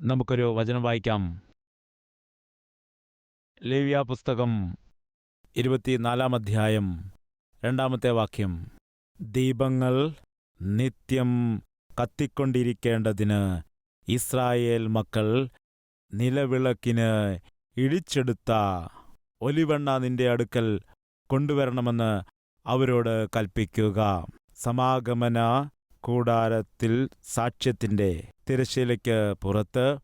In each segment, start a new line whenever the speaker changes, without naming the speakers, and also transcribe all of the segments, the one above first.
നമുക്കൊരു വചനം വായിക്കാം. ലേവ്യ പുസ്തകം ഇരുപത്തിനാലാം അധ്യായം രണ്ടാമത്തെ വാക്യം. ദീപങ്ങൾ നിത്യം കത്തിക്കൊണ്ടിരിക്കേണ്ടതിന് ഇസ്രായേൽ മക്കൾ നിലവിളക്കിന് ഇടിച്ചെടുത്ത ഒലിവെണ്ണ നിന്റെ അടുക്കൽ കൊണ്ടുവരണമെന്ന് അവരോട് കൽപ്പിക്കുക സമാഗമന കൂടാരത്തിൽ സാക്ഷ്യത്തിന്റെ തിരശ്ശീലയ്ക്ക് പുറത്ത്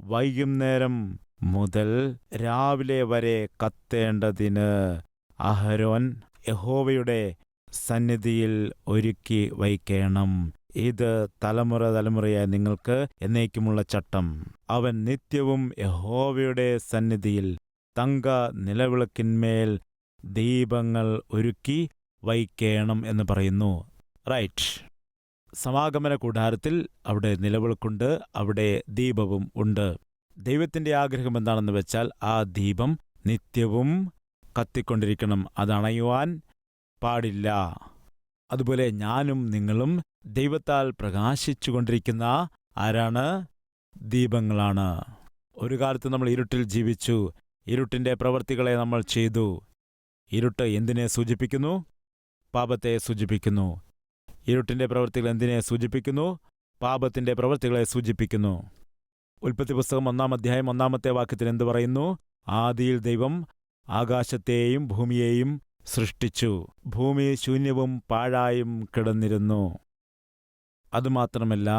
വൈകുന്നേരം മുതൽ രാവിലെ വരെ കത്തേണ്ടതിന് അഹരോൻ യഹോവയുടെ സന്നിധിയിൽ ഒരുക്കി വയ്ക്കണം. ഇത് തലമുറ തലമുറയായി നിങ്ങൾക്ക് എന്നേക്കുമുള്ള ചട്ടം. അവൻ നിത്യവും യഹോവയുടെ സന്നിധിയിൽ തങ്ക നിലവിളക്കിന്മേൽ ദീപങ്ങൾ ഒരുക്കി വയ്ക്കണം എന്ന് പറയുന്നു. റൈറ്റ്. സമാഗമന കൂടാരത്തിൽ അവിടെ നിലവിളക്കുണ്ട് അവിടെ ദീപവും ഉണ്ട്. ദൈവത്തിന്റെ ആഗ്രഹം എന്താണെന്ന് വെച്ചാൽ ആ ദീപം നിത്യവും കത്തിക്കൊണ്ടിരിക്കണം. അതണയുവാൻ പാടില്ല. അതുപോലെ ഞാനും നിങ്ങളും ദൈവത്താൽ പ്രകാശിച്ചുകൊണ്ടിരിക്കുന്ന ആരാണ്? ദീപങ്ങളാണ്. ഒരു കാലത്ത് നമ്മൾ ഇരുട്ടിൽ ജീവിച്ചു. ഇരുട്ടിന്റെ പ്രവൃത്തികളെ നമ്മൾ ചെയ്തു. ഇരുട്ട് എന്തിനെ സൂചിപ്പിക്കുന്നു? പാപത്തെ സൂചിപ്പിക്കുന്നു. ഇരുട്ടിന്റെ പ്രവൃത്തികൾ എന്തിനെ സൂചിപ്പിക്കുന്നു? പാപത്തിന്റെ പ്രവൃത്തികളെ സൂചിപ്പിക്കുന്നു. ഉൽപ്പത്തി പുസ്തകം ഒന്നാം അധ്യായം ഒന്നാമത്തെ വാക്യത്തിൽ എന്തു പറയുന്നു? ആദിയിൽ ദൈവം ആകാശത്തെയും ഭൂമിയെയും സൃഷ്ടിച്ചു. ഭൂമി ശൂന്യവും പാഴായും കിടന്നിരുന്നു. അതുമാത്രമല്ല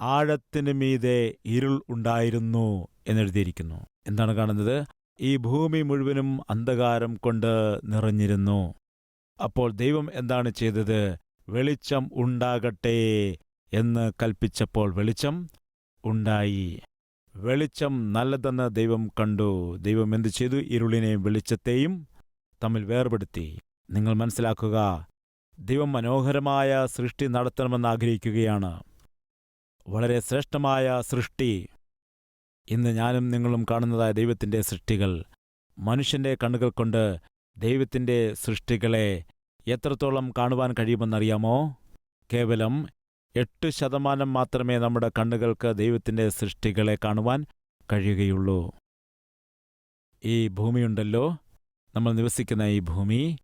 ആഴത്തിന് മീതെ ഇരുൾ ഉണ്ടായിരുന്നു എന്നെഴുതിയിരിക്കുന്നു. എന്താണ് കാണുന്നത്? ഈ ഭൂമി മുഴുവനും അന്ധകാരം കൊണ്ട് നിറഞ്ഞിരുന്നു. അപ്പോൾ ദൈവം എന്താണ് ചെയ്തത്? വെളിച്ചം ഉണ്ടാകട്ടെ എന്ന് കൽപ്പിച്ചപ്പോൾ വെളിച്ചം ഉണ്ടായി. വെളിച്ചം നല്ലതെന്ന് ദൈവം കണ്ടു. ദൈവം എന്തു ചെയ്തു? ഇരുളിനെയും വെളിച്ചത്തെയും തമ്മിൽ വേർപെടുത്തി. നിങ്ങൾ മനസ്സിലാക്കുക ദൈവം മനോഹരമായ സൃഷ്ടി നടത്തണമെന്ന് ആഗ്രഹിക്കുകയാണ്. വളരെ ശ്രേഷ്ഠമായ സൃഷ്ടി. ഇന്ന് ഞാനും നിങ്ങളും കാണുന്നതായ ദൈവത്തിന്റെ സൃഷ്ടികൾ. മനുഷ്യന്റെ കണ്ണുകൾ കൊണ്ട് ദൈവത്തിന്റെ സൃഷ്ടികളെ എത്രത്തോളം കാണുവാൻ കഴിയുമെന്നറിയാമോ? കേവലം എട്ട് ശതമാനം മാത്രമേ നമ്മുടെ കണ്ണുകൾക്ക് ദൈവത്തിന്റെ സൃഷ്ടികളെ കാണുവാൻ കഴിയുകയുള്ളൂ. ഈ ഭൂമിയുണ്ടല്ലോ. നമ്മൾ നിവസിക്കുന്ന ഈ ഭൂമി.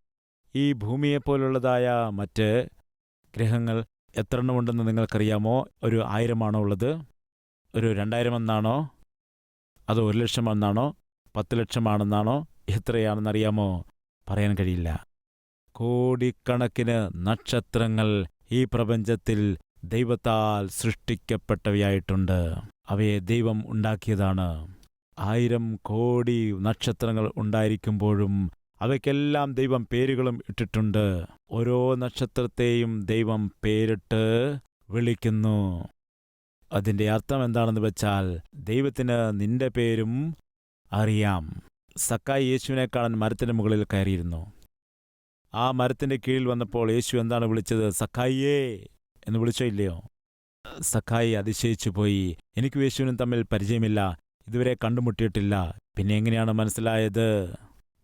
ഈ ഭൂമിയെപ്പോലുള്ളതായ മറ്റ് ഗ്രഹങ്ങൾ എത്ര നിങ്ങൾക്കറിയാമോ? ഒരു ആയിരമാണോ ഉള്ളത്? ഒരു രണ്ടായിരം എന്നാണോ? അതോ ഒരു ലക്ഷം എന്നാണോ? പത്ത് ലക്ഷമാണെന്നാണോ? എത്രയാണെന്നറിയാമോ? പറയാൻ കഴിയില്ല. കോടിക്കണക്കിന് നക്ഷത്രങ്ങൾ ഈ പ്രപഞ്ചത്തിൽ ദൈവത്താൽ സൃഷ്ടിക്കപ്പെട്ടവയായിട്ടുണ്ട്. അവയെ ദൈവം ഉണ്ടാക്കിയതാണ്. ആയിരം കോടി നക്ഷത്രങ്ങൾ ഉണ്ടായിരിക്കുമ്പോഴും അവയ്ക്കെല്ലാം ദൈവം പേരുകളും ഇട്ടിട്ടുണ്ട്. ഓരോ നക്ഷത്രത്തെയും ദൈവം പേരിട്ട് വിളിക്കുന്നു. അതിന്റെ അർത്ഥം എന്താണെന്ന് വെച്ചാൽ ദൈവത്തിന് നിന്റെ പേരും അറിയാം. സക്കായി യേശുവിനെ കാണാൻ മരത്തിന് മുകളിൽ കയറിയിരുന്നു. ആ മരത്തിന്റെ കീഴിൽ വന്നപ്പോൾ യേശു എന്താണ് വിളിച്ചത്? സഖായിയേ എന്ന് വിളിച്ചോ ഇല്ലയോ? സഖായി അതിശയിച്ചു പോയി. എനിക്കും യേശുവിനും തമ്മിൽ പരിചയമില്ല. ഇതുവരെ കണ്ടുമുട്ടിയിട്ടില്ല. പിന്നെ എങ്ങനെയാണ് മനസ്സിലായത്?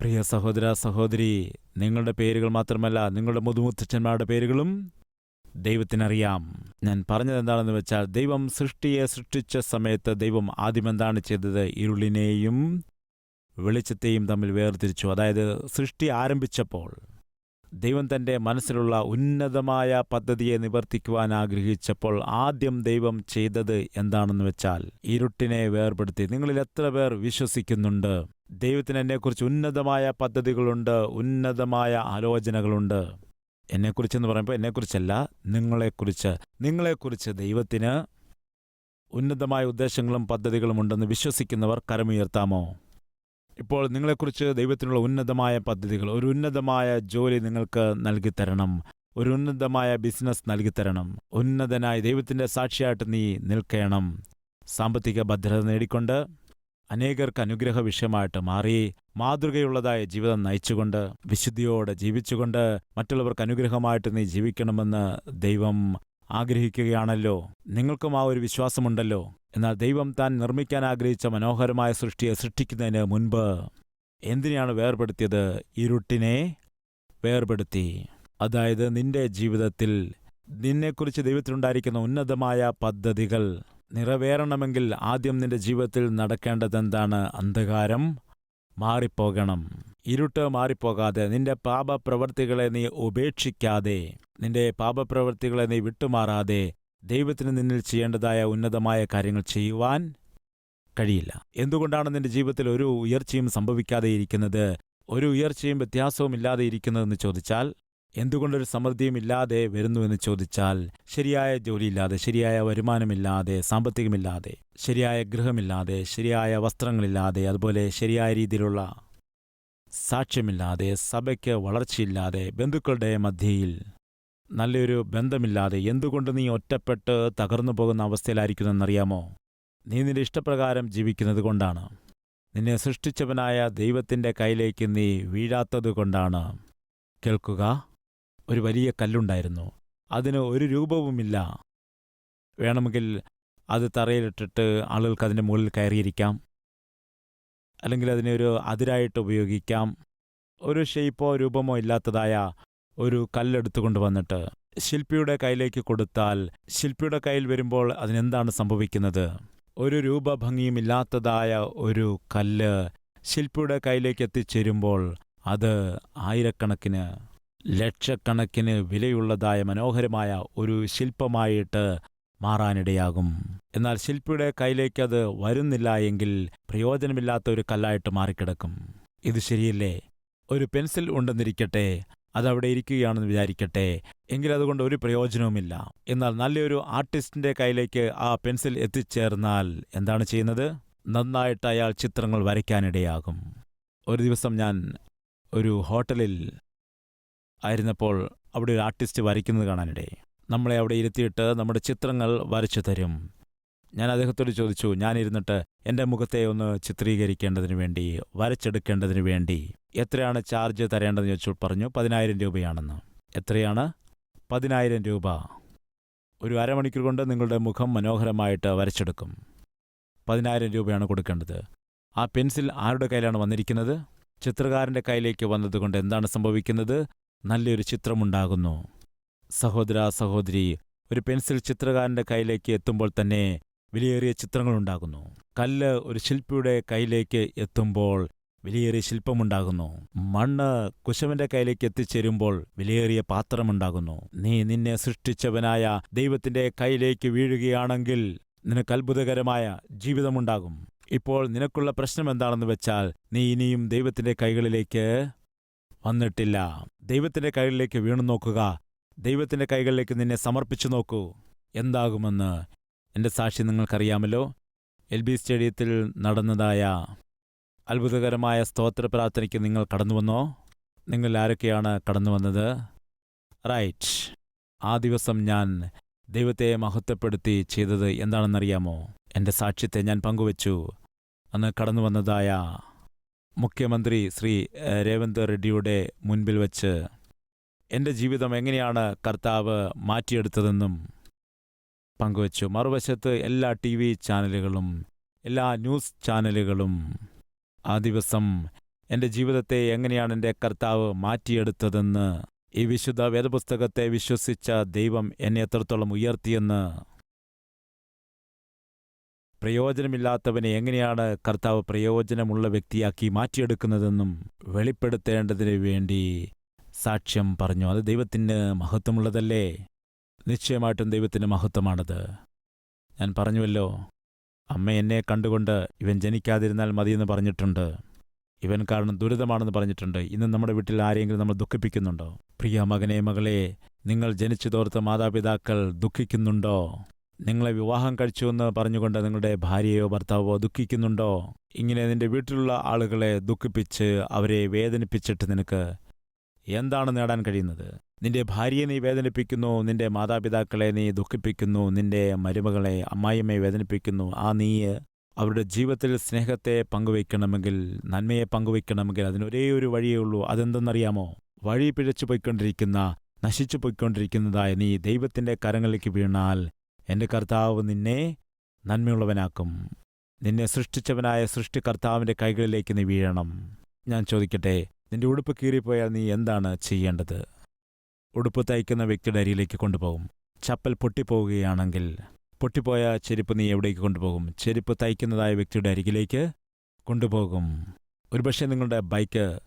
പ്രിയ സഹോദര സഹോദരി നിങ്ങളുടെ പേരുകൾ മാത്രമല്ല നിങ്ങളുടെ മുതുമുത്തച്ഛന്മാരുടെ പേരുകളും ദൈവത്തിനറിയാം. ഞാൻ പറഞ്ഞത് എന്താണെന്ന് വെച്ചാൽ ദൈവം സൃഷ്ടിയെ സൃഷ്ടിച്ച സമയത്ത് ദൈവം ആദ്യം എന്താണ് ചെയ്തത്? ഇരുളിനെയും വെളിച്ചത്തെയും തമ്മിൽ വേർതിരിച്ചു. അതായത് സൃഷ്ടി ആരംഭിച്ചപ്പോൾ ദൈവം തന്റെ മനസ്സിലുള്ള ഉന്നതമായ പദ്ധതിയെ നിവർത്തിക്കുവാൻ ആഗ്രഹിച്ചപ്പോൾ ആദ്യം ദൈവം ചെയ്തത് എന്താണെന്ന് വെച്ചാൽ ഇരുട്ടിനെ വേർപെടുത്തി. നിങ്ങളിൽ എത്ര പേർ വിശ്വസിക്കുന്നുണ്ട്? ദൈവത്തിന് എന്നെക്കുറിച്ച് ഉന്നതമായ പദ്ധതികളുണ്ട് ഉന്നതമായ ആലോചനകളുണ്ട്. എന്നെക്കുറിച്ചെന്ന് പറയുമ്പോൾ എന്നെക്കുറിച്ചല്ല നിങ്ങളെക്കുറിച്ച്. നിങ്ങളെക്കുറിച്ച് ദൈവത്തിന് ഉന്നതമായ ഉദ്ദേശങ്ങളും പദ്ധതികളും ഉണ്ടെന്ന് വിശ്വസിക്കുന്നവർ കരമുയർത്താമോ? ഇപ്പോൾ നിങ്ങളെക്കുറിച്ച് ദൈവത്തിനുള്ള ഉന്നതമായ പദ്ധതികൾ ഒരു ഉന്നതമായ ജോലി നിങ്ങൾക്ക് നൽകിത്തരണം ഒരു ഉന്നതമായ ബിസിനസ് നൽകിത്തരണം. ഉന്നതനായി ദൈവത്തിന്റെ സാക്ഷിയായിട്ട് നീ നിൽക്കണം. സാമ്പത്തിക ഭദ്രത നേടിക്കൊണ്ട് അനേകർക്ക് അനുഗ്രഹ വിഷയമായിട്ട് മാറി മാതൃകയുള്ളതായ ജീവിതം നയിച്ചുകൊണ്ട് വിശുദ്ധിയോടെ ജീവിച്ചുകൊണ്ട് മറ്റുള്ളവർക്ക് അനുഗ്രഹമായിട്ട് നീ ജീവിക്കണമെന്ന് ദൈവം ആഗ്രഹിക്കുകയാണല്ലോ. നിങ്ങൾക്കും ആ ഒരു വിശ്വാസമുണ്ടല്ലോ. എന്നാൽ ദൈവം താൻ നിർമ്മിക്കാൻ ആഗ്രഹിച്ച മനോഹരമായ സൃഷ്ടിയെ സൃഷ്ടിക്കുന്നതിന് മുൻപ് എന്തിനെയാണ് വേർപെടുത്തിയത്? ഇരുട്ടിനെ വേർപെടുത്തി. അതായത് നിന്റെ ജീവിതത്തിൽ നിന്നെക്കുറിച്ച് ദൈവത്തിനുണ്ടായിരിക്കുന്ന ഉന്നതമായ പദ്ധതികൾ നിറവേറണമെങ്കിൽ ആദ്യം നിന്റെ ജീവിതത്തിൽ നടക്കേണ്ടതെന്താണ്? അന്ധകാരം മാറിപ്പോകണം. ഇരുട്ട് മാറിപ്പോകാതെ നിന്റെ പാപപ്രവർത്തികളെ നീ ഉപേക്ഷിക്കാതെ നിന്റെ പാപപ്രവർത്തികളെ നീ വിട്ടുമാറാതെ ദൈവത്തിന് നിന്നിൽ ചെയ്യേണ്ടതായ ഉന്നതമായ കാര്യങ്ങൾ ചെയ്യുവാൻ കഴിയില്ല. എന്തുകൊണ്ടാണ് നിന്റെ ജീവിതത്തിൽ ഒരു ഉയർച്ചയും സംഭവിക്കാതെ ഇരിക്കുന്നത്? ഒരു ഉയർച്ചയും വ്യത്യാസവും ഇല്ലാതെ ഇരിക്കുന്നതെന്ന് ചോദിച്ചാൽ എന്തുകൊണ്ടൊരു സമൃദ്ധിയും ഇല്ലാതെ വരുന്നുവെന്ന് ചോദിച്ചാൽ ശരിയായ ജോലിയില്ലാതെ ശരിയായ വരുമാനമില്ലാതെ സാമ്പത്തികമില്ലാതെ ശരിയായ ഗൃഹമില്ലാതെ ശരിയായ വസ്ത്രങ്ങളില്ലാതെ അതുപോലെ ശരിയായ രീതിയിലുള്ള സാക്ഷ്യമില്ലാതെ സഭയ്ക്ക് വളർച്ചയില്ലാതെ ബന്ധുക്കളുടെ മധ്യയിൽ നല്ലൊരു ബന്ധമില്ലാതെ എന്തുകൊണ്ട് നീ ഒറ്റപ്പെട്ട് തകർന്നു പോകുന്ന അവസ്ഥയിലായിരിക്കുന്നെന്നറിയാമോ? നീ നിന്റെ ഇഷ്ടപ്രകാരം ജീവിക്കുന്നത് കൊണ്ടാണ്. നിന്നെ സൃഷ്ടിച്ചവനായ ദൈവത്തിന്റെ കയ്യിലേക്ക് നീ വീഴാത്തത് കൊണ്ടാണ്. കേൾക്കുക ഒരു വലിയ കല്ലുണ്ടായിരുന്നു. അതിന് ഒരു രൂപവുമില്ല. വേണമെങ്കിൽ അത് തറയിലിട്ടിട്ട് ആളുകൾക്ക് അതിന്റെ മുകളിൽ കയറിയിരിക്കാം. അല്ലെങ്കിൽ അതിനെ ഒരു അതിരായിട്ട് ഉപയോഗിക്കാം. ഒരു ഷേപ്പോ രൂപമോ ഇല്ലാത്തതായ ഒരു കല്ലെടുത്തു കൊണ്ടുവന്നിട്ട് ശില്പിയുടെ കയ്യിലേക്ക് കൊടുത്താൽ ശില്പിയുടെ കയ്യിൽ വരുമ്പോൾ അതിനെന്താണ് സംഭവിക്കുന്നത്? ഒരു രൂപഭംഗിയുമില്ലാത്തതായ ഒരു കല്ല് ശില്പിയുടെ കയ്യിലേക്ക് എത്തിച്ചേരുമ്പോൾ അത് ആയിരക്കണക്കിന് ലക്ഷക്കണക്കിന് വിലയുള്ളതായ മനോഹരമായ ഒരു ശില്പമായിട്ട് മാറാനിടയാകും. എന്നാൽ ശില്പിയുടെ കയ്യിലേക്ക് അത് വരുന്നില്ല എങ്കിൽ പ്രയോജനമില്ലാത്ത ഒരു കല്ലായിട്ട് മാറിക്കിടക്കും. ഇത് ശരിയല്ലേ? ഒരു പെൻസിൽ ഉണ്ടെന്നിരിക്കട്ടെ അതവിടെ ഇരിക്കുകയാണെന്ന് വിചാരിക്കട്ടെ. എങ്കിലതുകൊണ്ട് ഒരു പ്രയോജനവുമില്ല. എന്നാൽ നല്ലൊരു ആർട്ടിസ്റ്റിന്റെ കയ്യിലേക്ക് ആ പെൻസിൽ എത്തിച്ചേർന്നാൽ എന്താണ് ചെയ്യുന്നത്? നന്നായിട്ട് അയാൾ ചിത്രങ്ങൾ വരയ്ക്കാനിടയാകും. ഒരു ദിവസം ഞാൻ ഒരു ഹോട്ടലിൽ ആയിരുന്നപ്പോൾ അവിടെ ഒരു ആർട്ടിസ്റ്റ് വരയ്ക്കുന്നത് കാണാനിടയായി. നമ്മളെ അവിടെ ഇരുത്തിയിട്ട് നമ്മുടെ ചിത്രങ്ങൾ വരച്ചു തരും ഞാൻ അദ്ദേഹത്തോട് ചോദിച്ചു ഞാനിരുന്നിട്ട് എന്റെ മുഖത്തെ ഒന്ന് ചിത്രീകരിക്കേണ്ടതിന് വേണ്ടി വരച്ചെടുക്കേണ്ടതിന് വേണ്ടി എത്രയാണ് ചാർജ് തരേണ്ടതെന്ന് ചോദിച്ചു പറഞ്ഞു പതിനായിരം രൂപയാണെന്ന്. എത്രയാണ്? പതിനായിരം രൂപ. ഒരു അരമണിക്കൂർ കൊണ്ട് നിങ്ങളുടെ മുഖം മനോഹരമായിട്ട് വരച്ചെടുക്കും. പതിനായിരം രൂപയാണ് കൊടുക്കേണ്ടത്. ആ പെൻസിൽ ആരുടെ കയ്യിലാണ് വന്നിരിക്കുന്നത്? ചിത്രകാരന്റെ കയ്യിലേക്ക് വന്നതുകൊണ്ട് എന്താണ് സംഭവിക്കുന്നത്? നല്ലൊരു ചിത്രമുണ്ടാകുന്നു. സഹോദര സഹോദരി ഒരു പെൻസിൽ ചിത്രകാരന്റെ കയ്യിലേക്ക് എത്തുമ്പോൾ തന്നെ വിലയേറിയ ചിത്രങ്ങളുണ്ടാകുന്നു. കല്ല് ഒരു ശില്പിയുടെ കയ്യിലേക്ക് എത്തുമ്പോൾ വിലയേറിയ ശില്പമുണ്ടാകുന്നു. മണ്ണ് കുശവന്റെ കയ്യിലേക്ക് എത്തിച്ചേരുമ്പോൾ വിലയേറിയ പാത്രമുണ്ടാകുന്നു. നീ നിന്നെ സൃഷ്ടിച്ചവനായ ദൈവത്തിന്റെ കയ്യിലേക്ക് വീഴുകയാണെങ്കിൽ നിനക്ക് അത്ഭുതകരമായ ജീവിതമുണ്ടാകും. ഇപ്പോൾ നിനക്കുള്ള പ്രശ്നം എന്താണെന്ന് വെച്ചാൽ നീ ഇനിയും ദൈവത്തിന്റെ കൈകളിലേക്ക് വന്നിട്ടില്ല. ദൈവത്തിന്റെ കൈകളിലേക്ക് വീണു നോക്കുക ദൈവത്തിന്റെ കൈകളിലേക്ക് നിന്നെ സമർപ്പിച്ചു നോക്കൂ. എന്താകുമെന്ന് എന്റെ സാക്ഷി നിങ്ങൾക്കറിയാമല്ലോ. എൽ ബി സ്റ്റേഡിയത്തിൽ നടന്നതായ അത്ഭുതകരമായ സ്തോത്ര പ്രാർത്ഥനയ്ക്ക് നിങ്ങൾ കടന്നു വന്നോ നിങ്ങൾ ആരൊക്കെയാണ് കടന്നു വന്നത് റൈറ്റ്. ആ ദിവസം ഞാൻ ദൈവത്തെ മഹത്വപ്പെടുത്തി ചെയ്തത് എന്താണെന്നറിയാമോ? എന്റെ സാക്ഷ്യത്തെ ഞാൻ പങ്കുവച്ചു. അന്ന് കടന്നു വന്നതായ മുഖ്യമന്ത്രി ശ്രീ രേവന്ത് റെഡ്ഡിയുടെ മുൻപിൽ വച്ച് എന്റെ ജീവിതം എങ്ങനെയാണ് കർത്താവ് മാറ്റിയെടുത്തതെന്നും പങ്കുവച്ചു. മറുവശത്ത് എല്ലാ ടി വി ചാനലുകളും എല്ലാ ന്യൂസ് ചാനലുകളും ആ ദിവസം എന്റെ ജീവിതത്തെ എങ്ങനെയാണ് എന്റെ കർത്താവ് മാറ്റിയെടുത്തതെന്ന് ഈ വിശുദ്ധ വേദപുസ്തകത്തെ വിശ്വസിച്ച ദൈവം എന്നെ എത്രത്തോളം ഉയർത്തിയെന്ന് പ്രയോജനമില്ലാത്തവനെ എങ്ങനെയാണ് കർത്താവ് പ്രയോജനമുള്ള വ്യക്തിയാക്കി മാറ്റിയെടുക്കുന്നതെന്നും വെളിപ്പെടുത്തേണ്ടതിന് വേണ്ടി സാക്ഷ്യം പറഞ്ഞു. അത് ദൈവത്തിന് മഹത്വമുള്ളതല്ലേ? നിശ്ചയമായിട്ടും ദൈവത്തിന്റെ മഹത്വമാണത്. ഞാൻ പറഞ്ഞുവല്ലോ അമ്മ എന്നെ കണ്ടുകൊണ്ട് ഇവൻ ജനിക്കാതിരുന്നാൽ മതിയെന്ന് പറഞ്ഞിട്ടുണ്ട്. ഇവൻ കാരണം ദുരിതമാണെന്ന് പറഞ്ഞിട്ടുണ്ട്. ഇന്ന് നമ്മുടെ വീട്ടിൽ ആരെങ്കിലും നമ്മൾ ദുഃഖിപ്പിക്കുന്നുണ്ടോ? പ്രിയ മകനെ മകളെ നിങ്ങൾ ജനിച്ചു തോർത്ത മാതാപിതാക്കൾ ദുഃഖിക്കുന്നുണ്ടോ? നിങ്ങളെ വിവാഹം കഴിച്ചു എന്ന് പറഞ്ഞുകൊണ്ട് നിങ്ങളുടെ ഭാര്യയോ ഭർത്താവോ ദുഃഖിക്കുന്നുണ്ടോ? ഇങ്ങനെ നിന്റെ വീട്ടിലുള്ള ആളുകളെ ദുഃഖിപ്പിച്ച് അവരെ വേദനിപ്പിച്ചിട്ട് നിനക്ക് എന്താണ് നേടാൻ കഴിയുന്നത്? നിന്റെ ഭാര്യയെ നീ വേദനിപ്പിക്കുന്നു നിന്റെ മാതാപിതാക്കളെ നീ ദുഃഖിപ്പിക്കുന്നു നിന്റെ മരുമകളെ അമ്മായിയമ്മയെ വേദനിപ്പിക്കുന്നു. ആ നീ അവരുടെ ജീവിതത്തിൽ സ്നേഹത്തെ പങ്കുവയ്ക്കണമെങ്കിൽ നന്മയെ പങ്കുവയ്ക്കണമെങ്കിൽ അതിനൊരേ ഒരു വഴിയേ ഉള്ളൂ. അതെന്തെന്നറിയാമോ? വഴി പിഴച്ചു പോയിക്കൊണ്ടിരിക്കുന്ന നശിച്ചു പോയിക്കൊണ്ടിരിക്കുന്നതായ നീ ദൈവത്തിന്റെ കരങ്ങളിലേക്ക് വീണാൽ എന്റെ കർത്താവ് നിന്നെ നന്മയുള്ളവനാക്കും. നിന്നെ സൃഷ്ടിച്ചവനായ സൃഷ്ടികർത്താവിന്റെ കൈകളിലേക്ക് നീ വീഴണം. ഞാൻ ചോദിക്കട്ടെ നിന്റെ ഉടുപ്പ് കീറിപ്പോയാൽ നീ എന്താണ് ചെയ്യേണ്ടത്? ഉടുപ്പ് തയ്ക്കുന്ന വ്യക്തിയുടെ അരിയിലേക്ക് കൊണ്ടുപോകും. ചപ്പൽ പൊട്ടിപ്പോവുകയാണെങ്കിൽ പൊട്ടിപ്പോയ ചെരുപ്പ് നീ എവിടേക്ക് കൊണ്ടുപോകും? ചെരുപ്പ് തയ്ക്കുന്നതായ വ്യക്തിയുടെ അരികിലേക്ക് കൊണ്ടുപോകും. ഒരുപക്ഷെ നിങ്ങളുടെ ബൈക്ക്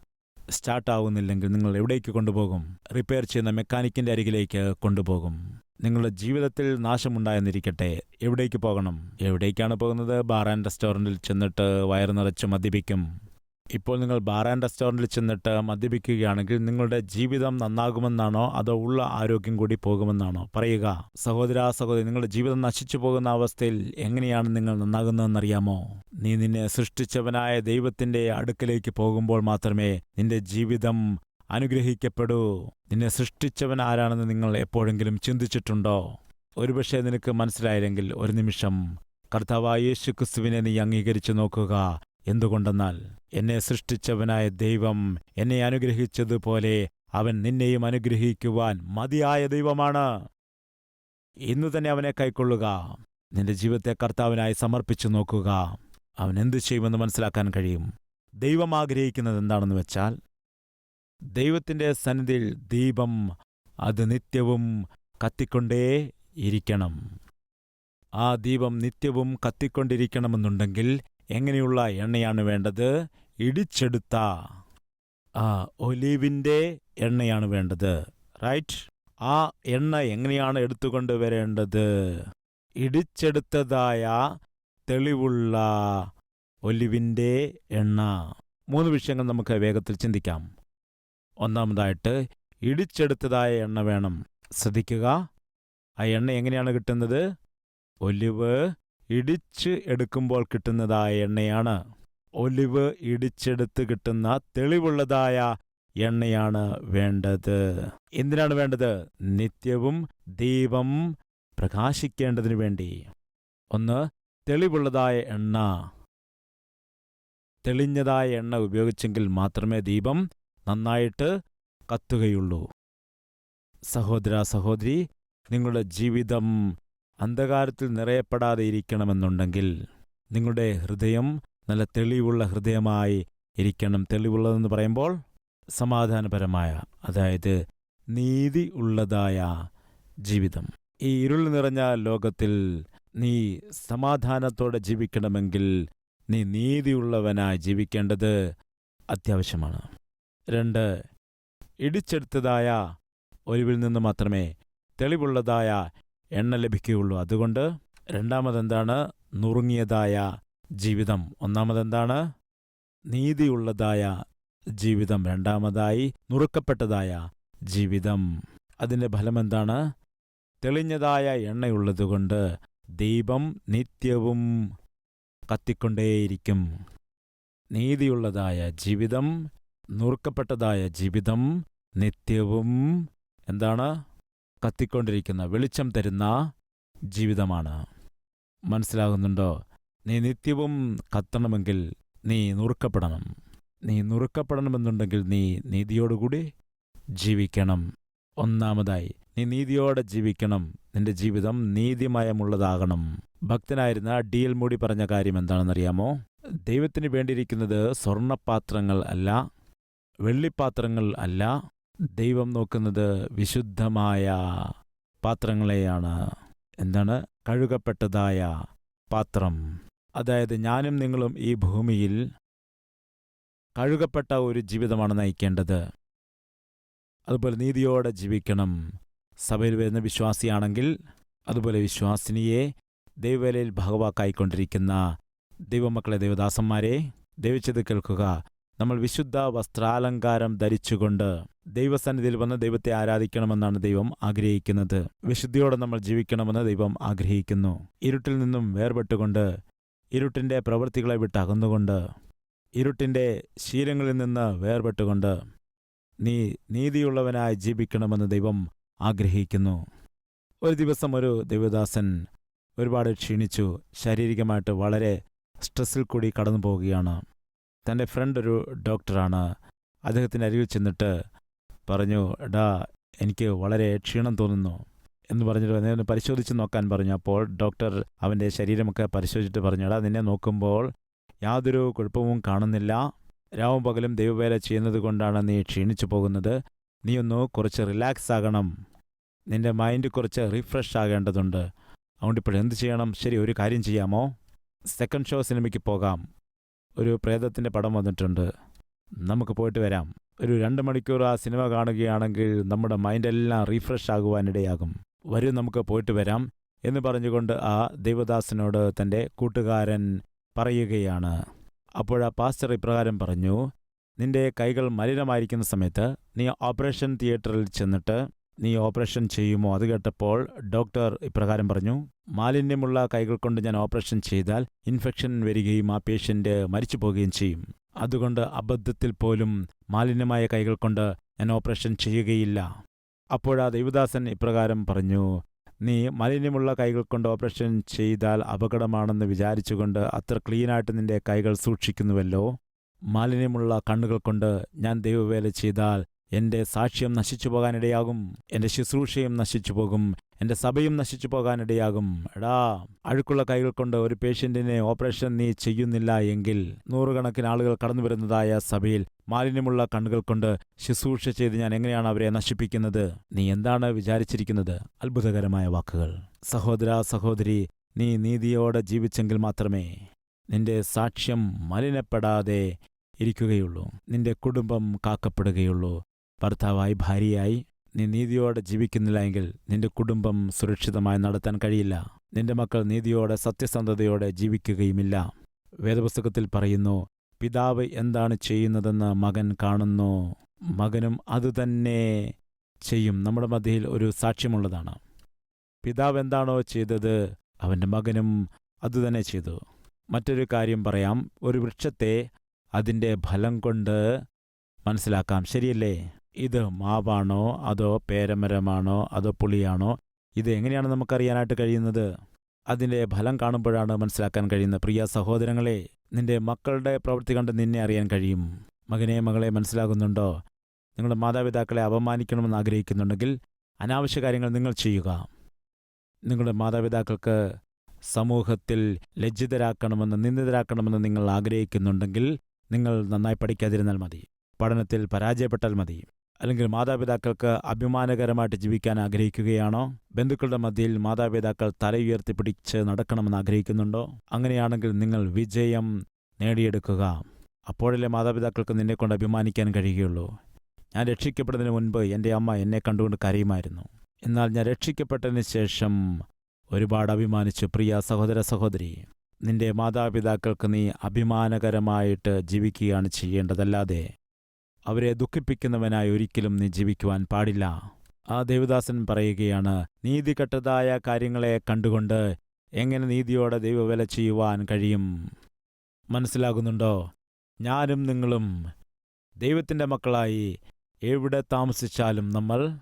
സ്റ്റാർട്ടാവുന്നില്ലെങ്കിൽ നിങ്ങൾ എവിടേക്ക് കൊണ്ടുപോകും? റിപ്പയർ ചെയ്യുന്ന മെക്കാനിക്കിന്റെ അരികിലേക്ക് കൊണ്ടുപോകും. നിങ്ങളുടെ ജീവിതത്തിൽ നാശമുണ്ടായെന്നിരിക്കട്ടെ. എവിടേക്ക് പോകണം? എവിടേക്കാണ് പോകുന്നത്? ബാർ ആൻഡ് റെസ്റ്റോറന്റിൽ ചെന്നിട്ട് വയർ നിറച്ച് മദ്യപിക്കും. ഇപ്പോൾ നിങ്ങൾ ബാർ ആൻഡ് റെസ്റ്റോറന്റിൽ ചെന്നിട്ട് മദ്യപിക്കുകയാണെങ്കിൽ നിങ്ങളുടെ ജീവിതം നന്നാകുമെന്നാണോ? അതോ ഉള്ള ആരോഗ്യം കൂടി പോകുമെന്നാണോ? പറയുക. സഹോദര സഹോദരി നിങ്ങളുടെ ജീവിതം നശിച്ചു പോകുന്ന അവസ്ഥയിൽ എങ്ങനെയാണ് നിങ്ങൾ നന്നാകുന്നതെന്നറിയാമോ? നീ നിന്നെ സൃഷ്ടിച്ചവനായ ദൈവത്തിന്റെ അടുക്കലേക്ക് പോകുമ്പോൾ മാത്രമേ നിന്റെ ജീവിതം അനുഗ്രഹിക്കപ്പെടൂ. നിന്നെ സൃഷ്ടിച്ചവൻ ആരാണെന്ന് നിങ്ങൾ എപ്പോഴെങ്കിലും ചിന്തിച്ചിട്ടുണ്ടോ? ഒരുപക്ഷെ നിനക്ക് മനസ്സിലായില്ലെങ്കിൽ ഒരു നിമിഷം കർത്താവായ യേശു ക്രിസ്തുവിനെ നീ അംഗീകരിച്ചു നോക്കുക. എന്തുകൊണ്ടെന്നാൽ എന്നെ സൃഷ്ടിച്ചവനായ ദൈവം എന്നെ അനുഗ്രഹിച്ചതുപോലെ അവൻ നിന്നെയും അനുഗ്രഹിക്കുവാൻ മതിയായ ദൈവമാണ്. ഇന്നു തന്നെ അവനെ കൈക്കൊള്ളുക. നിന്റെ ജീവിതത്തെ കർത്താവിനായി സമർപ്പിച്ചു നോക്കുക. അവൻ എന്തു ചെയ്യുമെന്ന് മനസ്സിലാക്കാൻ കഴിയും. ദൈവം ആഗ്രഹിക്കുന്നത് എന്താണെന്ന് വെച്ചാൽ ദൈവത്തിന്റെ സന്നിധിയിൽ ദീപം അത് നിത്യവും കത്തിക്കൊണ്ടേ ഇരിക്കണം. ആ ദീപം നിത്യവും കത്തിക്കൊണ്ടിരിക്കണമെന്നുണ്ടെങ്കിൽ എങ്ങനെയുള്ള എണ്ണയാണ് വേണ്ടത്? ഇടിച്ചെടുത്ത ആ ഒലീവിന്റെ എണ്ണയാണ് വേണ്ടത്. റൈറ്റ് ആ എണ്ണ എങ്ങനെയാണ് എടുത്തുകൊണ്ട് വരേണ്ടത്? ഇടിച്ചെടുത്തതായ തെളിവുള്ള ഒലിവിന്റെ എണ്ണ. മൂന്ന് വിഷയങ്ങൾ നമുക്ക് വേഗത്തിൽ ചിന്തിക്കാം. ഒന്നാമതായിട്ട് ഇടിച്ചെടുത്തതായ എണ്ണ വേണം. ശ്രദ്ധിക്കുക. ആ എണ്ണ എങ്ങനെയാണ് കിട്ടുന്നത്? ഒലിവ് ഇടിച്ച് എടുക്കുമ്പോൾ കിട്ടുന്നതായ എണ്ണയാണ്. ഒലിവ് ഇടിച്ചെടുത്ത് കിട്ടുന്ന തെളിവുള്ളതായ എണ്ണയാണ് വേണ്ടത്. എന്തിനാണ് വേണ്ടത്? നിത്യവും ദീപം പ്രകാശിക്കേണ്ടതിനു വേണ്ടി. ഒന്ന് തെളിവുള്ളതായ എണ്ണ. തെളിഞ്ഞതായ എണ്ണ ഉപയോഗിച്ചെങ്കിൽ മാത്രമേ ദീപം നന്നായിട്ട് കത്തുകയുള്ളൂ. സഹോദര സഹോദരി നിങ്ങളുടെ ജീവിതം അന്ധകാരത്തിൽ നിറയപ്പെടാതെ ഇരിക്കണമെന്നുണ്ടെങ്കിൽ നിങ്ങളുടെ ഹൃദയം നല്ല തെളിവുള്ള ഹൃദയമായി ഇരിക്കണം. തെളിവുള്ളതെന്ന് പറയുമ്പോൾ സമാധാനപരമായ അതായത് നീതി ഉള്ളതായ ജീവിതം. ഈ ഇരുൾ നിറഞ്ഞ ലോകത്തിൽ നീ സമാധാനത്തോടെ ജീവിക്കണമെങ്കിൽ നീ നീതിയുള്ളവനായി ജീവിക്കേണ്ടത് അത്യാവശ്യമാണ്. രണ്ട് ഇടിച്ചെടുത്തതായ ഒഴിവിൽ നിന്ന് മാത്രമേ തെളിവുള്ളതായ എണ്ണ ലഭിക്കുകയുള്ളൂ. അതുകൊണ്ട് രണ്ടാമതെന്താണ്? നുറുങ്ങിയതായ ജീവിതം. ഒന്നാമതെന്താണ്? നീതിയുള്ളതായ ജീവിതം. രണ്ടാമതായി നുറുക്കപ്പെട്ടതായ ജീവിതം. അതിന്റെ ഫലമെന്താണ്? തെളിഞ്ഞതായ എണ്ണയുള്ളതുകൊണ്ട് ദീപം നിത്യവും കത്തിക്കൊണ്ടേയിരിക്കും. നീതിയുള്ളതായ ജീവിതം നുറുക്കപ്പെട്ടതായ ജീവിതം നിത്യവും എന്താണ്? കത്തിക്കൊണ്ടിരിക്കുന്ന വെളിച്ചം തരുന്ന ജീവിതമാണ്. മനസ്സിലാകുന്നുണ്ടോ? നീ നിത്യവും കത്തണമെങ്കിൽ നീ നുറുക്കപ്പെടണം. നീ നുറുക്കപ്പെടണമെന്നുണ്ടെങ്കിൽ നീ നീതിയോടുകൂടി ജീവിക്കണം. ഒന്നാമതായി നീ നീതിയോടെ ജീവിക്കണം. നിന്റെ ജീവിതം നീതിമയമുള്ളതാകണം. ഭക്തനായിരുന്ന ഡി എൽ മൂടി പറഞ്ഞ കാര്യം എന്താണെന്നറിയാമോ? ദൈവത്തിന് വേണ്ടിയിരിക്കുന്നത് സ്വർണപാത്രങ്ങൾ അല്ല വെള്ളിപ്പാത്രങ്ങൾ അല്ല ദൈവം നോക്കുന്നത് വിശുദ്ധമായ പാത്രങ്ങളെയാണ്. എന്താണ്? കഴുകപ്പെട്ടതായ പാത്രം. അതായത് ഞാനും നിങ്ങളും ഈ ഭൂമിയിൽ കഴുകപ്പെട്ട ഒരു ജീവിതമാണ് നയിക്കേണ്ടത്. അതുപോലെ നീതിയോടെ ജീവിക്കണം. സഭയിൽ വരുന്ന വിശ്വാസിയാണെങ്കിൽ അതുപോലെ വിശ്വാസിനിയെ ദൈവവേലയിൽ ഭാഗവാക്കായിക്കൊണ്ടിരിക്കുന്ന ദൈവമക്കളെ ദൈവദാസന്മാരെ ദൈവച്ചത് കേൾക്കുക. നമ്മൾ വിശുദ്ധ വസ്ത്രാലങ്കാരം ധരിച്ചുകൊണ്ട് ദൈവസന്നിധിയിൽ വന്ന് ദൈവത്തെ ആരാധിക്കണമെന്നാണ് ദൈവം ആഗ്രഹിക്കുന്നത്. വിശുദ്ധിയോടെ നമ്മൾ ജീവിക്കണമെന്ന് ദൈവം ആഗ്രഹിക്കുന്നു. ഇരുട്ടിൽ നിന്നും വേർപെട്ടുകൊണ്ട് ഇരുട്ടിന്റെ പ്രവൃത്തികളെ വിട്ടകന്നുകൊണ്ട് ഇരുട്ടിന്റെ ശീലങ്ങളിൽ നിന്ന് വേർപെട്ടുകൊണ്ട് നീ നീതിയുള്ളവനായി ജീവിക്കണമെന്ന് ദൈവം ആഗ്രഹിക്കുന്നു. ഒരു ദിവസം ഒരു ദൈവദാസൻ ഒരുപാട് ക്ഷീണിച്ചു. ശാരീരികമായിട്ട് വളരെ സ്ട്രെസ്സിൽ കൂടി കടന്നു പോവുകയാണ് തന്റെ ഫ്രണ്ട് ഒരു ഡോക്ടറാണ് അദ്ദേഹത്തിന്റെ അരികിൽ ചെന്നിട്ട് പറഞ്ഞു എടാ എനിക്ക് വളരെ ക്ഷീണം തോന്നുന്നു. എന്ന് പറഞ്ഞിട്ട് അദ്ദേഹം പരിശോധിച്ച് നോക്കാൻ പറഞ്ഞു. അപ്പോൾ ഡോക്ടർ അവന്റെ ശരീരമൊക്കെ പരിശോധിച്ചിട്ട് പറഞ്ഞു എടാ നിന്നെ നോക്കുമ്പോൾ യാതൊരു കുഴപ്പവും കാണുന്നില്ല. രാവും പകലും ദൈവവേല ചെയ്യുന്നത് കൊണ്ടാണ് നീ ക്ഷീണിച്ചു പോകുന്നത്. നീ ഒന്ന് കുറച്ച് റിലാക്സ് ആകണം. നിന്റെ മൈൻഡ് കുറച്ച് റിഫ്രഷ് ആകേണ്ടതുണ്ട്. അതുകൊണ്ട് ഇപ്പോൾ എന്ത് ചെയ്യണം? ശരി ഒരു കാര്യം ചെയ്യാമോ? സെക്കൻഡ് ഷോ സിനിമയ്ക്ക് പോകാം. ഒരു പ്രേതത്തിന്റെ പടം വന്നിട്ടുണ്ട്. നമുക്ക് പോയിട്ട് വരാം. ഒരു രണ്ട് മണിക്കൂർ ആ സിനിമ കാണുകയാണെങ്കിൽ നമ്മുടെ മൈൻഡെല്ലാം റീഫ്രഷ് ആകുവാനിടയാകും. വരും നമുക്ക് പോയിട്ട് വരാം എന്ന് പറഞ്ഞുകൊണ്ട് ആ ദേവദാസനോട് തന്റെ കൂട്ടുകാരൻ പറയുകയാണ്. അപ്പോഴാ പാസ്റ്റർ ഇപ്രകാരം പറഞ്ഞു നിന്റെ കൈകൾ മലിനമായിരിക്കുന്ന സമയത്ത് നീ ഓപ്പറേഷൻ തിയേറ്ററിൽ ചെന്നിട്ട് നീ ഓപ്പറേഷൻ ചെയ്യുമോ? അത് കേട്ടപ്പോൾ ഡോക്ടർ ഇപ്രകാരം പറഞ്ഞു മാലിന്യമുള്ള കൈകൾ കൊണ്ട് ഞാൻ ഓപ്പറേഷൻ ചെയ്താൽ ഇൻഫെക്ഷൻ വരികയും ആ പേഷ്യന്റ് മരിച്ചു പോവുകയും ചെയ്യും. അതുകൊണ്ട് അബദ്ധത്തിൽ പോലും മാലിന്യമായ കൈകൾ കൊണ്ട് ഞാൻ ഓപ്പറേഷൻ ചെയ്യുകയില്ല. അപ്പോഴാ ദൈവദാസൻ ഇപ്രകാരം പറഞ്ഞു നീ മലിന്യമുള്ള കൈകൾ കൊണ്ട് ഓപ്പറേഷൻ ചെയ്താൽ അപകടമാണെന്ന് വിചാരിച്ചുകൊണ്ട് അത്ര ക്ലീനായിട്ട് നിന്റെ കൈകൾ സൂക്ഷിക്കുന്നുവല്ലോ. മാലിന്യമുള്ള കണ്ണുകൾ കൊണ്ട് ഞാൻ ദൈവവേല ചെയ്താൽ എന്റെ സാക്ഷ്യം നശിച്ചു പോകാനിടയാകും. എന്റെ ശുശ്രൂഷയും നശിച്ചു പോകും. എന്റെ സഭയും നശിച്ചു പോകാനിടയാകും. എടാ അഴുക്കുള്ള കൈകൾ കൊണ്ട് ഒരു പേഷ്യന്റിനെ ഓപ്പറേഷൻ നീ ചെയ്യുന്നില്ല എങ്കിൽ നൂറുകണക്കിന് ആളുകൾ കടന്നു വരുന്നതായ സഭയിൽ മാലിന്യമുള്ള കണ്ണുകൾ കൊണ്ട് ശുശ്രൂഷ ചെയ്ത് ഞാൻ എങ്ങനെയാണ് അവരെ നശിപ്പിക്കുന്നത്? നീ എന്താണ് വിചാരിച്ചിരിക്കുന്നത്? അത്ഭുതകരമായ വാക്കുകൾ. സഹോദര സഹോദരി നീ നീതിയോടെ ജീവിച്ചെങ്കിൽ മാത്രമേ നിന്റെ സാക്ഷ്യം മലിനപ്പെടാതെ ഇരിക്കുകയുള്ളൂ. നിന്റെ കുടുംബം കാക്കപ്പെടുകയുള്ളൂ. ഭർത്താവായി ഭാര്യയായി നീ നീതിയോടെ ജീവിക്കുന്നില്ല എങ്കിൽ നിന്റെ കുടുംബം സുരക്ഷിതമായി നടത്താൻ കഴിയില്ല. നിന്റെ മക്കൾ നീതിയോടെ സത്യസന്ധതയോടെ ജീവിക്കുകയുമില്ല. വേദപുസ്തകത്തിൽ പറയുന്നു പിതാവ് എന്താണ് ചെയ്യുന്നതെന്ന് മകൻ കാണുന്നു. മകനും അതുതന്നെ ചെയ്യും. നമ്മുടെ മധ്യയിൽ ഒരു സാക്ഷ്യമുള്ളതാണ്. പിതാവ് എന്താണോ ചെയ്തത് അവന്റെ മകനും അതുതന്നെ ചെയ്തു. മറ്റൊരു കാര്യം പറയാം. ഒരു വൃക്ഷത്തെ അതിന്റെ ഫലം കൊണ്ട് മനസ്സിലാക്കാം. ശരിയല്ലേ? ഇത് മാവാണോ? അതോ പേരമരമാണോ? അതോ പുളിയാണോ? ഇത് എങ്ങനെയാണ് നമുക്കറിയാനായിട്ട് കഴിയുന്നത്? അതിന്റെ ഫലം കാണുമ്പോഴാണ് മനസ്സിലാക്കാൻ കഴിയുന്നത്. പ്രിയ സഹോദരങ്ങളെ നിന്റെ മക്കളുടെ പ്രവൃത്തി കണ്ട് നിന്നെ അറിയാൻ കഴിയും. മകനെ മകളെ മനസ്സിലാകുന്നുണ്ടോ? നിങ്ങളുടെ മാതാപിതാക്കളെ അപമാനിക്കണമെന്ന് ആഗ്രഹിക്കുന്നുണ്ടെങ്കിൽ അനാവശ്യ കാര്യങ്ങൾ നിങ്ങൾ ചെയ്യുക. നിങ്ങളുടെ മാതാപിതാക്കൾക്ക് സമൂഹത്തിൽ ലജ്ജിതരാക്കണമെന്ന് നിന്ദിതരാക്കണമെന്ന് നിങ്ങൾ ആഗ്രഹിക്കുന്നുണ്ടെങ്കിൽ നിങ്ങൾ നന്നായി പഠിക്കാതിരുന്നാൽ മതി. പഠനത്തിൽ പരാജയപ്പെട്ടാൽ മതി. അല്ലെങ്കിൽ മാതാപിതാക്കൾക്ക് അഭിമാനകരമായിട്ട് ജീവിക്കാൻ ആഗ്രഹിക്കുകയാണോ? ബന്ധുക്കളുടെ മധ്യയിൽ മാതാപിതാക്കൾ തലയുയർത്തി പിടിച്ച് നടക്കണമെന്ന് ആഗ്രഹിക്കുന്നുണ്ടോ? അങ്ങനെയാണെങ്കിൽ നിങ്ങൾ വിജയം നേടിയെടുക്കുക. അപ്പോഴല്ലേ മാതാപിതാക്കൾക്ക് നിന്നെക്കൊണ്ട് അഭിമാനിക്കാൻ കഴിയുകയുള്ളൂ. ഞാൻ രക്ഷിക്കപ്പെടുന്നതിന് മുൻപ് എന്റെ അമ്മ എന്നെ കണ്ടുകൊണ്ട് കരയുമായിരുന്നു. എന്നാൽ ഞാൻ രക്ഷിക്കപ്പെട്ടതിന് ശേഷം ഒരുപാട് അഭിമാനിച്ചു. പ്രിയ സഹോദര സഹോദരി നിന്റെ മാതാപിതാക്കൾക്ക് നീ അഭിമാനകരമായിട്ട് ജീവിക്കുകയാണ് ചെയ്യേണ്ടതല്ലാതെ അവരെ ദുഃഖിപ്പിക്കുന്നവനായി ഒരിക്കലും നീ ജീവിക്കുവാൻ പാടില്ല. ആ ദേവദാസൻ പറയുകയാണ് നീതികെട്ടതായ കാര്യങ്ങളെ കണ്ടുകൊണ്ട് എങ്ങനെ നീതിയോടെ ദൈവവില ചെയ്യുവാൻ കഴിയും? മനസ്സിലാകുന്നുണ്ടോ? ഞാനും നിങ്ങളും ദൈവത്തിന്റെ മക്കളായി എവിടെ താമസിച്ചാലും നമ്മൾ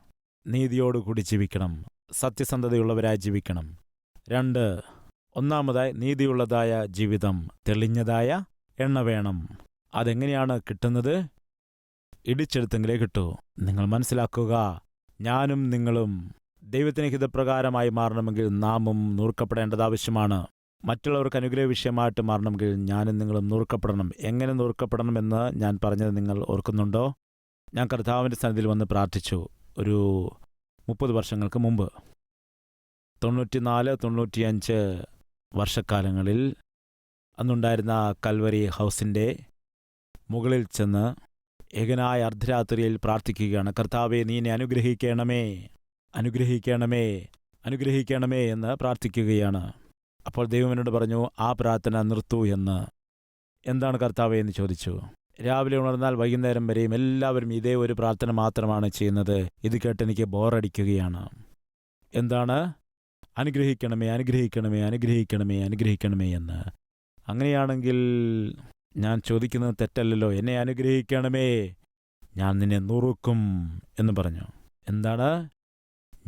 നീതിയോടുകൂടി ജീവിക്കണം സത്യസന്ധതയുള്ളവരായി ജീവിക്കണം. രണ്ട് ഒന്നാമതായി നീതിയുള്ളതായ ജീവിതം തെളിഞ്ഞതായ എണ്ണ വേണം. അതെങ്ങനെയാണ് കിട്ടുന്നത്? ഇടിച്ചെടുത്തെങ്കിലേ കിട്ടൂ. നിങ്ങൾ മനസ്സിലാക്കുക ഞാനും നിങ്ങളും ദൈവത്തിന് ഹിതപ്രകാരമായി മാറണമെങ്കിൽ നാമും നൂർക്കപ്പെടേണ്ടത് ആവശ്യമാണ്. മറ്റുള്ളവർക്ക് അനുഗ്രഹ വിഷയമായിട്ട് മാറണമെങ്കിൽ ഞാനും നിങ്ങളും നൂർക്കപ്പെടണം. എങ്ങനെ നൂർക്കപ്പെടണമെന്ന് ഞാൻ പറഞ്ഞത് നിങ്ങൾ ഓർക്കുന്നുണ്ടോ? ഞാൻ കർത്താവിന്റെ സന്നിധിയിൽ വന്ന് പ്രാർത്ഥിച്ചു ഒരു മുപ്പത് വർഷങ്ങൾക്ക് മുമ്പ്. തൊണ്ണൂറ്റിനാല് തൊണ്ണൂറ്റിയഞ്ച് വർഷക്കാലങ്ങളിൽ അന്നുണ്ടായിരുന്ന കൽവരി ഹൗസിന്റെ മുകളിൽ ചെന്ന് ഏകനായ അർദ്ധരാത്രിയിൽ പ്രാർത്ഥിക്കുകയാണ്. കർത്താവെ നീ എന്നെ അനുഗ്രഹിക്കണമേ അനുഗ്രഹിക്കണമേ അനുഗ്രഹിക്കണമേ എന്ന് പ്രാർത്ഥിക്കുകയാണ്. അപ്പോൾ ദൈവം എന്നോട് പറഞ്ഞു ആ പ്രാർത്ഥന നിർത്തൂ എന്ന്. എന്താണ് കർത്താവെ? എന്ന് ചോദിച്ചു. രാവിലെ ഉണർന്നാൽ വൈകുന്നേരം വരെയും എല്ലാവരും ഇതേ ഒരു പ്രാർത്ഥന മാത്രമാണ് ചെയ്യുന്നത്. ഇത് കേട്ട് എനിക്ക് ബോറടിക്കുകയാണ്. എന്താണ്? അനുഗ്രഹിക്കണമേ അനുഗ്രഹിക്കണമേ അനുഗ്രഹിക്കണമേ അനുഗ്രഹിക്കണമേ എന്ന്. അങ്ങനെയാണെങ്കിൽ ഞാൻ ചോദിക്കുന്നത് തെറ്റല്ലല്ലോ. എന്നെ അനുഗ്രഹിക്കണമേ. ഞാൻ നിന്നെ നുറുക്കും എന്ന് പറഞ്ഞു. എന്താണ്?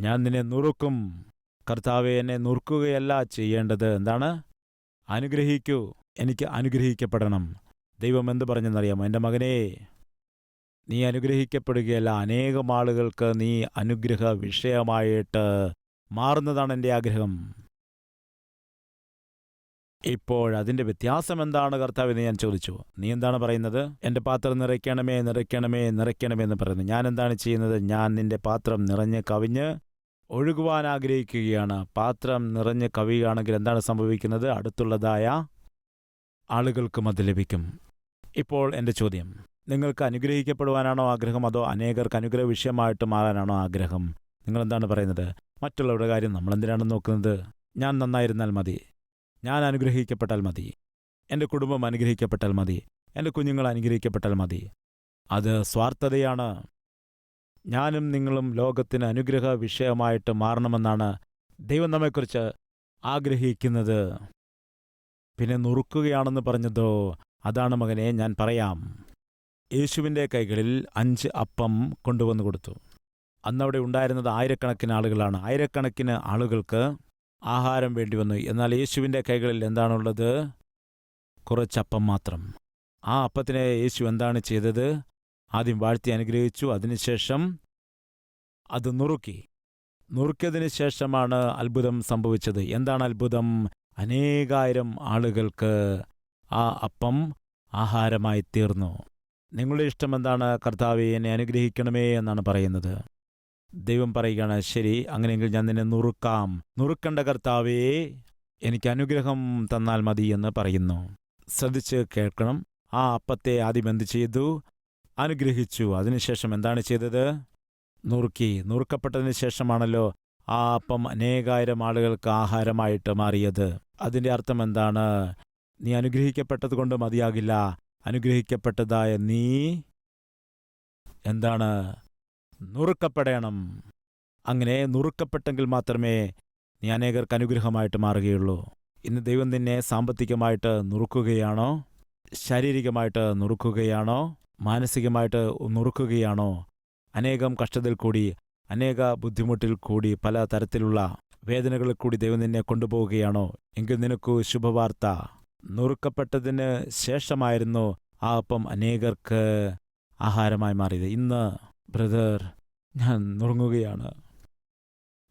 ഞാൻ നിന്നെ നുറുക്കും. കർത്താവെ എന്നെ നുറുക്കുകയല്ല ചെയ്യേണ്ടത്. എന്താണ്? അനുഗ്രഹിക്കൂ. എനിക്ക് അനുഗ്രഹിക്കപ്പെടണം. ദൈവം എന്ത് പറഞ്ഞെന്നറിയാമോ? എന്റെ മകനെ നീ അനുഗ്രഹിക്കപ്പെടുകയല്ല. അനേകം ആളുകൾക്ക് നീ അനുഗ്രഹ വിഷയമായിട്ട് മാറുന്നതാണ് എന്റെ ആഗ്രഹം. ഇപ്പോൾ അതിന്റെ വ്യത്യാസം എന്താണ് കർത്താവ് എന്ന് ഞാൻ ചോദിച്ചു. നീ എന്താണ് പറയുന്നത്? എന്റെ പാത്രം നിറയ്ക്കണമേ നിറയ്ക്കണമേ നിറയ്ക്കണമേ എന്ന് പറയുന്നു. ഞാൻ എന്താണ് ചെയ്യുന്നത്? ഞാൻ നിന്റെ പാത്രം നിറഞ്ഞ് കവിഞ്ഞ് ഒഴുകുവാൻ ആഗ്രഹിക്കുകയാണ്. പാത്രം നിറഞ്ഞ് കവിയുകയാണെങ്കിൽ എന്താണ് സംഭവിക്കുന്നത്? അടുത്തുള്ളതായ ആളുകൾക്കും അത് ലഭിക്കും. ഇപ്പോൾ എന്റെ ചോദ്യം. നിങ്ങൾക്ക് അനുഗ്രഹിക്കപ്പെടുവാനാണോ ആഗ്രഹം? അതോ അനേകർക്ക് അനുഗ്രഹ വിഷയമായിട്ട് മാറാനാണോ ആഗ്രഹം? നിങ്ങളെന്താണ് പറയുന്നത്? മറ്റുള്ളവരുടെ കാര്യം നമ്മളെന്തിനാണ് നോക്കുന്നത്? ഞാൻ നന്നായിരുന്നാൽ മതി. ഞാൻ അനുഗ്രഹിക്കപ്പെട്ടാൽ മതി. എന്റെ കുടുംബം അനുഗ്രഹിക്കപ്പെട്ടാൽ മതി. എന്റെ കുഞ്ഞുങ്ങൾ അനുഗ്രഹിക്കപ്പെട്ടാൽ മതി. അത് സ്വാർത്ഥതയാണ്. ഞാനും നിങ്ങളും ലോകത്തിന് അനുഗ്രഹ വിഷയമായിട്ട് മാറണമെന്നാണ് ദൈവം നമ്മെക്കുറിച്ച് ആഗ്രഹിക്കുന്നത്. പിന്നെ നുറുക്കുകയാണെന്ന് പറഞ്ഞതോ? അതാണ് മകനെ ഞാൻ പറയാം. യേശുവിന്റെ കൈകളിൽ അഞ്ച് അപ്പം കൊണ്ടുവന്നു കൊടുത്തു അന്നവിടെ ഉണ്ടായിരുന്നത് ആയിരക്കണക്കിന് ആളുകളാണ്. ആയിരക്കണക്കിന് ആളുകൾക്ക് ആഹാരം വേണ്ടി വന്നു എന്നാൽ യേശുവിന്റെ കൈകളിൽ എന്താണുള്ളത്? കുറച്ചപ്പം മാത്രം. ആ അപ്പത്തിനെ യേശു എന്താണ് ചെയ്തത്? ആദ്യം വാഴ്ത്തി അനുഗ്രഹിച്ചു. അതിനുശേഷം അത് നുറുക്കി. നുറുക്കിയതിന് ശേഷമാണ് അത്ഭുതം സംഭവിച്ചത്. എന്താണ് അത്ഭുതം? അനേകായിരം ആളുകൾക്ക് ആ അപ്പം ആഹാരമായി തീർന്നു. നിങ്ങളുടെ ഇഷ്ടം എന്താണ്? കർത്താവെ എന്നെ അനുഗ്രഹിക്കണമേ എന്നാണ് പറയുന്നത്. ദൈവം പറയുകയാണ് ശരി അങ്ങനെയെങ്കിൽ ഞാൻ നിന്നെ നുറുക്കാം. നുറുക്കണ്ട കർത്താവേ എനിക്ക് അനുഗ്രഹം തന്നാൽ മതി എന്ന് പറയുന്നു. ശ്രദ്ധിച്ച് കേൾക്കണം. ആ അപ്പത്തെ ആദ്യം എന്ത് ചെയ്തു? അനുഗ്രഹിച്ചു. അതിനുശേഷം എന്താണ് ചെയ്തത്? നുറുക്കി. നുറുക്കപ്പെട്ടതിന് ശേഷമാണല്ലോ ആ അപ്പം അനേകായിരം ആളുകൾക്ക് ആഹാരമായിട്ട് മാറിയത്. അതിന്റെ അർത്ഥം എന്താണ്? നീ അനുഗ്രഹിക്കപ്പെട്ടത് കൊണ്ട് മതിയാകില്ല. അനുഗ്രഹിക്കപ്പെട്ടതായ നീ എന്താണ്? നുറുക്കപ്പെടണം. അങ്ങനെ നുറുക്കപ്പെട്ടെങ്കിൽ മാത്രമേ നീ അനേകർക്ക് അനുഗ്രഹമായിട്ട് മാറുകയുള്ളൂ. ഇന്ന് ദൈവം നിന്നെ സാമ്പത്തികമായിട്ട് നുറുക്കുകയാണോ? ശാരീരികമായിട്ട് നുറുക്കുകയാണോ? മാനസികമായിട്ട് നുറുക്കുകയാണോ? അനേകം കഷ്ടത്തിൽ കൂടി അനേക ബുദ്ധിമുട്ടിൽ കൂടി പല തരത്തിലുള്ള വേദനകളിൽ കൂടി ദൈവം നിന്നെ കൊണ്ടുപോവുകയാണോ? എങ്കിൽ നിനക്കു ശുഭവാർത്ത. നുറുക്കപ്പെട്ടതിന് ശേഷമായിരുന്നു ആ അപ്പം അനേകർക്ക് ആഹാരമായി മാറിയത്. ഇന്ന് ബ്രദർ ഞാൻ നുറുങ്ങുകയാണ്.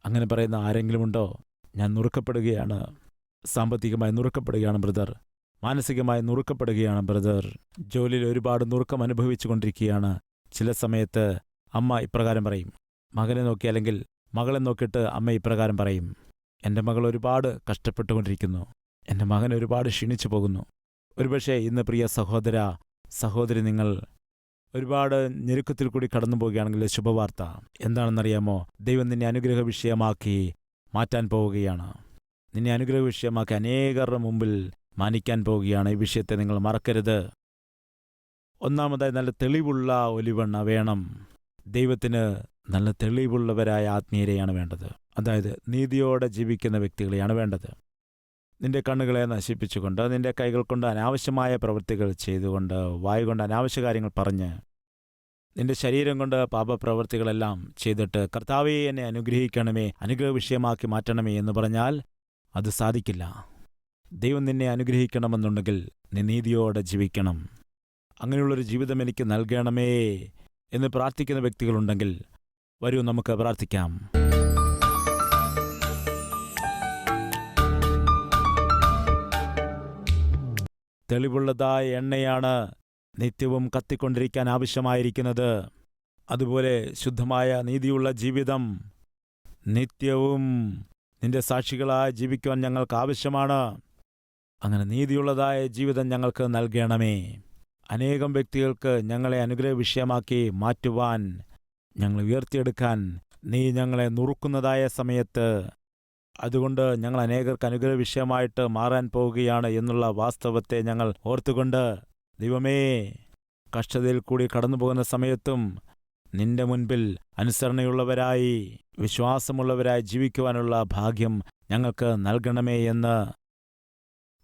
അങ്ങനെ പറയുന്ന ആരെങ്കിലും ഉണ്ടോ ഞാൻ നുറുക്കപ്പെടുകയാണ്. സാമ്പത്തികമായി നുറുക്കപ്പെടുകയാണ് ബ്രദർ. മാനസികമായി നുറുക്കപ്പെടുകയാണ് ബ്രദർ. ജോലിയിൽ ഒരുപാട് നുറുക്കം അനുഭവിച്ചു കൊണ്ടിരിക്കുകയാണ് ചില സമയത്ത് അമ്മ ഇപ്രകാരം പറയും. മകനെ നോക്കി അല്ലെങ്കിൽ മകളെ നോക്കിയിട്ട് അമ്മ ഇപ്രകാരം പറയും. എന്റെ മകൾ ഒരുപാട് കഷ്ടപ്പെട്ടുകൊണ്ടിരിക്കുന്നു. എന്റെ മകൻ ഒരുപാട് ക്ഷീണിച്ചു പോകുന്നു. ഒരുപക്ഷെ ഇന്ന് പ്രിയ സഹോദര സഹോദരി നിങ്ങൾ ഒരുപാട് ഞെരുക്കത്തിൽ കൂടി കടന്നു പോവുകയാണെങ്കിൽ ശുഭവാർത്ത. എന്താണെന്നറിയാമോ? ദൈവം നിന്നെ അനുഗ്രഹ വിഷയമാക്കി മാറ്റാൻ പോവുകയാണ്. നിന്നെ അനുഗ്രഹ വിഷയമാക്കി അനേകരുടെ മുമ്പിൽ മാനിക്കാൻ പോവുകയാണ്. ഈ വിഷയത്തെ നിങ്ങൾ മറക്കരുത്. ഒന്നാമതായി നല്ല തെളിവുള്ള ഒലിവെണ്ണ വേണം. ദൈവത്തിന് നല്ല തെളിവുള്ളവരായ ആത്മീയരെയാണ് വേണ്ടത്. അതായത് നീതിയോടെ ജീവിക്കുന്ന വ്യക്തികളെയാണ് വേണ്ടത്. നിന്റെ കണ്ണുകളെ നശിപ്പിച്ചുകൊണ്ട് നിന്റെ കൈകൾ കൊണ്ട് അനാവശ്യമായ പ്രവൃത്തികൾ ചെയ്തുകൊണ്ട് വായു കൊണ്ട് അനാവശ്യ കാര്യങ്ങൾ പറഞ്ഞ് നിന്റെ ശരീരം കൊണ്ട് പാപപ്രവൃത്തികളെല്ലാം ചെയ്തിട്ട് കർത്താവെ എന്നെ അനുഗ്രഹിക്കണമേ അനുഗ്രഹ വിഷയമാക്കി മാറ്റണമേ എന്ന് പറഞ്ഞാൽ അത് സാധിക്കില്ല. ദൈവം നിന്നെ അനുഗ്രഹിക്കണമെന്നുണ്ടെങ്കിൽ നീ നീതിയോടെ ജീവിക്കണം. അങ്ങനെയുള്ളൊരു ജീവിതം എനിക്ക് നൽകണമേ എന്ന് പ്രാർത്ഥിക്കുന്ന വ്യക്തികളുണ്ടെങ്കിൽ വരൂ നമുക്ക് പ്രാർത്ഥിക്കാം. തെളിവുള്ളതായ എണ്ണയാണ് നിത്യവും കത്തിക്കൊണ്ടിരിക്കാൻ ആവശ്യമായിരിക്കുന്നത്. അതുപോലെ ശുദ്ധമായ നീതിയുള്ള ജീവിതം നിത്യവും നിന്റെ സാക്ഷികളായി ജീവിക്കുവാൻ ഞങ്ങൾക്ക് ആവശ്യമാണ്. അങ്ങനെ നീതിയുള്ളതായ ജീവിതം ഞങ്ങൾക്ക് നൽകണമേ. അനേകം വ്യക്തികൾക്ക് ഞങ്ങളെ അനുഗ്രഹ വിഷയമാക്കി മാറ്റുവാൻ ഞങ്ങൾ ഉയർത്തിയെടുക്കാൻ നീ ഞങ്ങളെ നുറുക്കുന്നതായ സമയത്ത് അതുകൊണ്ട് ഞങ്ങൾ അനേകർക്ക് അനുഗ്രഹ വിഷയമായിട്ട് മാറാൻ പോവുകയാണ് എന്നുള്ള വാസ്തവത്തെ ഞങ്ങൾ ഓർത്തുകൊണ്ട് ദൈവമേ കഷ്ടതയിൽ കൂടി കടന്നു പോകുന്ന സമയത്തും നിന്റെ മുൻപിൽ അനുസരണയുള്ളവരായി വിശ്വാസമുള്ളവരായി ജീവിക്കുവാനുള്ള ഭാഗ്യം ഞങ്ങൾക്ക് നൽകണമേ എന്ന്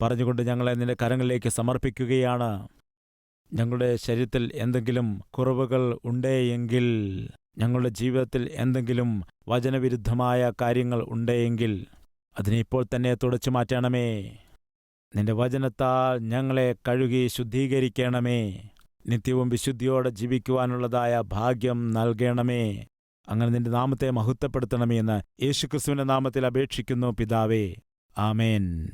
പറഞ്ഞുകൊണ്ട് ഞങ്ങളെ നിന്റെ കരങ്ങളിലേക്ക് സമർപ്പിക്കുകയാണ്. ഞങ്ങളുടെ ശരീരത്തിൽ എന്തെങ്കിലും കുറവുകൾ ഉണ്ടേയെങ്കിൽ ഞങ്ങളുടെ ജീവിതത്തിൽ എന്തെങ്കിലും വചനവിരുദ്ധമായ കാര്യങ്ങൾ ഉണ്ടെങ്കിൽ അതിനെ ഇപ്പോൾ തന്നെ തുടച്ചു മാറ്റണമേ. നിന്റെ വചനത്താൽ ഞങ്ങളെ കഴുകി ശുദ്ധീകരിക്കണമേ. നിത്യവും വിശുദ്ധിയോടെ ജീവിക്കുവാനുള്ളതായ ഭാഗ്യം നൽകണമേ. അങ്ങനെ നിന്റെ നാമത്തെ മഹത്വപ്പെടുത്തണമേ എന്ന് യേശുക്രിസ്തുവിന്റെ നാമത്തിൽ അപേക്ഷിക്കുന്നു പിതാവേ. ആമേൻ.